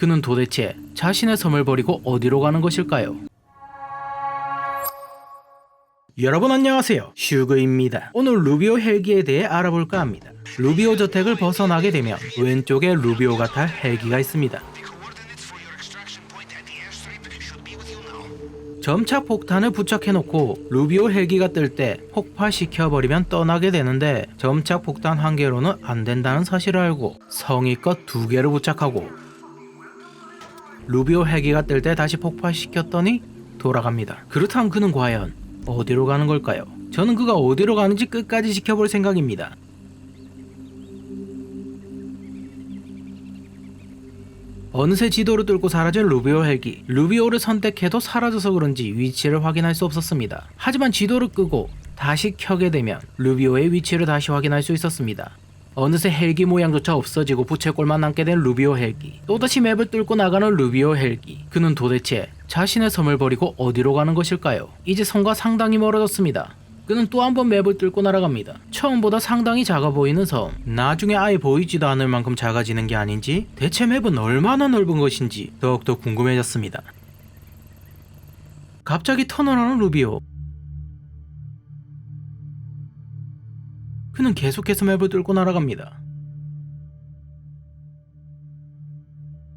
그는 도대체 자신의 섬을 버리고 어디로 가는 것일까요? 여러분 안녕하세요. 슈그입니다. 오늘 루비오 헬기에 대해 알아볼까 합니다. 루비오 저택을 벗어나게 되면 왼쪽에 루비오 같아 헬기가 있습니다. 점착 폭탄을 부착해놓고 루비오 헬기가 뜰 때 폭파시켜버리면 떠나게 되는데 점착 폭탄 한 개로는 안 된다는 사실을 알고 성의껏 두 개를 부착하고 루비오 헬기가 뜰 때 다시 폭파시켰더니 돌아갑니다. 그렇다면 그는 과연 어디로 가는 걸까요? 저는 그가 어디로 가는지 끝까지 지켜볼 생각입니다. 어느새 지도를 뚫고 사라진 루비오 헬기. 루비오를 선택해도 사라져서 그런지 위치를 확인할 수 없었습니다. 하지만 지도를 끄고 다시 켜게 되면 루비오의 위치를 다시 확인할 수 있었습니다. 어느새 헬기 모양조차 없어지고 부채꼴만 남게 된 루비오 헬기. 또다시 맵을 뚫고 나가는 루비오 헬기. 그는 도대체 자신의 섬을 버리고 어디로 가는 것일까요? 이제 섬과 상당히 멀어졌습니다. 그는 또 한 번 맵을 뚫고 날아갑니다. 처음보다 상당히 작아 보이는 섬. 나중에 아예 보이지도 않을 만큼 작아지는 게 아닌지 대체 맵은 얼마나 넓은 것인지 더욱더 궁금해졌습니다. 갑자기 터널하는 루비오. 그는 계속해서 맵을 뚫고 날아갑니다.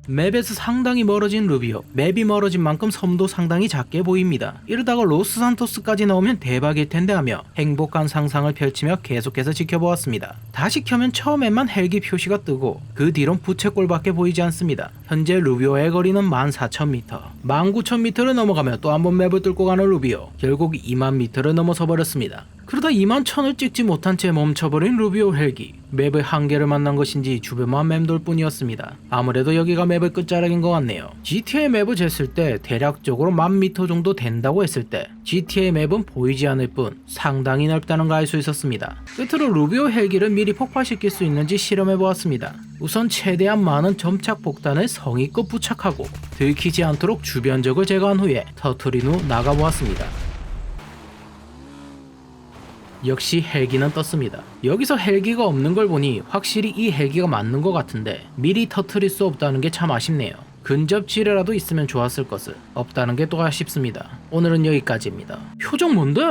맵에서 상당히 멀어진 루비오. 맵이 멀어진 만큼 섬도 상당히 작게 보입니다. 이러다가 로스 산토스까지 나오면 대박일 텐데 하며 행복한 상상을 펼치며 계속해서 지켜보았습니다. 다시 켜면 처음에만 헬기 표시가 뜨고 그 뒤론 부채꼴밖에 보이지 않습니다. 현재 루비오의 거리는 14,000m. 19,000m를 넘어가며 또 한 번 맵을 뚫고 가는 루비오. 결국 2만 m를 넘어서 버렸습니다. 그러다 2만 1000을 찍지 못한 채 멈춰버린 루비오 헬기. 맵의 한계를 만난 것인지 주변만 맴돌 뿐이었습니다. 아무래도 여기가 맵의 끝자락인 것 같네요. GTA 맵을 쟀을 때 대략적으로 만 미터 정도 된다고 했을 때 GTA 맵은 보이지 않을 뿐 상당히 넓다는 걸 알 수 있었습니다. 끝으로 루비오 헬기를 미리 폭파시킬 수 있는지 실험해 보았습니다. 우선 최대한 많은 점착 폭탄을 성의껏 부착하고 들키지 않도록 주변적을 제거한 후에 터트린 후 나가보았습니다. 역시 헬기는 떴습니다. 여기서 헬기가 없는 걸 보니 확실히 이 헬기가 맞는 것 같은데 미리 터트릴 수 없다는 게 참 아쉽네요. 근접 지뢰라도 있으면 좋았을 것을 없다는 게 또 아쉽습니다. 오늘은 여기까지입니다. 표정 뭔데?